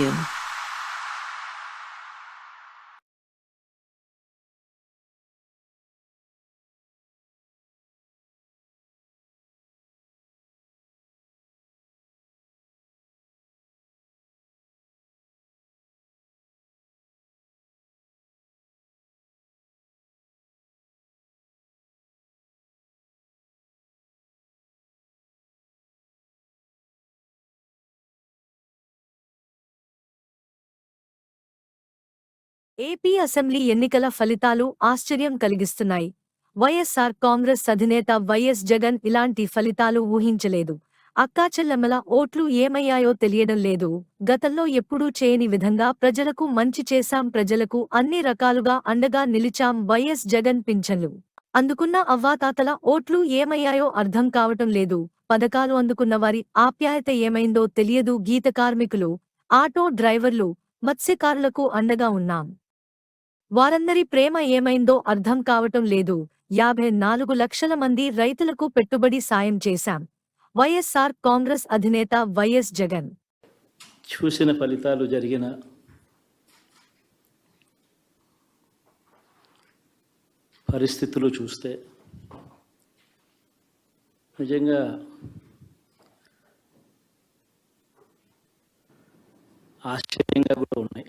you. AP assembly ఎన్నికల ఫలితాలు ఆశ్చర్యం కలిగిస్తున్నాయి. వైఎస్ఆర్ కాంగ్రెస్ అధినేత వైఎస్ జగన్ ఇలాంటి ఫలితాలు ఊహించలేదు. అక్కాచెల్లెమ్మల ఓట్లు ఏమయ్యాయో తెలియడం లేదు. గతంలో ఎప్పుడూ చేయని విధంగా ప్రజలకు మంచి చేశాం ప్రజలకు అన్ని రకాలుగా అండగా నిలిచాం వైఎస్ జగన్ పింఛన్లు. అందుకున్న అవ్వాతాతల ఓట్లు ఏమయ్యాయో అర్థం కావటం లేదు. పథకాలు అందుకున్న వారి ఆప్యాయత ఏమైందో తెలియదు గీత కార్మికులు ఆటో డ్రైవర్లు మత్స్యకారులకు అండగా ఉన్నాం. వారందరి ప్రేమ ఏమైందో అర్థం కావటం లేదు. యాభై నాలుగు లక్షల మంది రైతులకు పెట్టుబడి సాయం చేశాం. వైఎస్ఆర్ కాంగ్రెస్ అధినేత వైఎస్ జగన్. చూసిన ఫలితాలు జరిగిన పరిస్థితులు చూస్తే నిజంగా ఆశ్చర్యంగా కూడా ఉన్నాయి.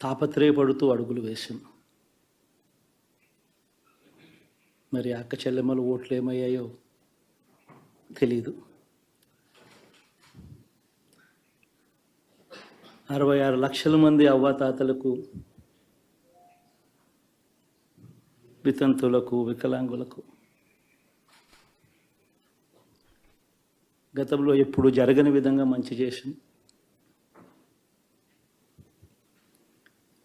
తాపత్రయపడుతూ అడుగులు వేశాం మరి అక్క చెల్లెమ్మల ఓట్లు ఏమయ్యాయో తెలీదు. అరవై ఆరు లక్షల మంది అవ్వాతాతలకు వితంతులకు వికలాంగులకు గతంలో ఎప్పుడు జరగని విధంగా మంచి చేసింది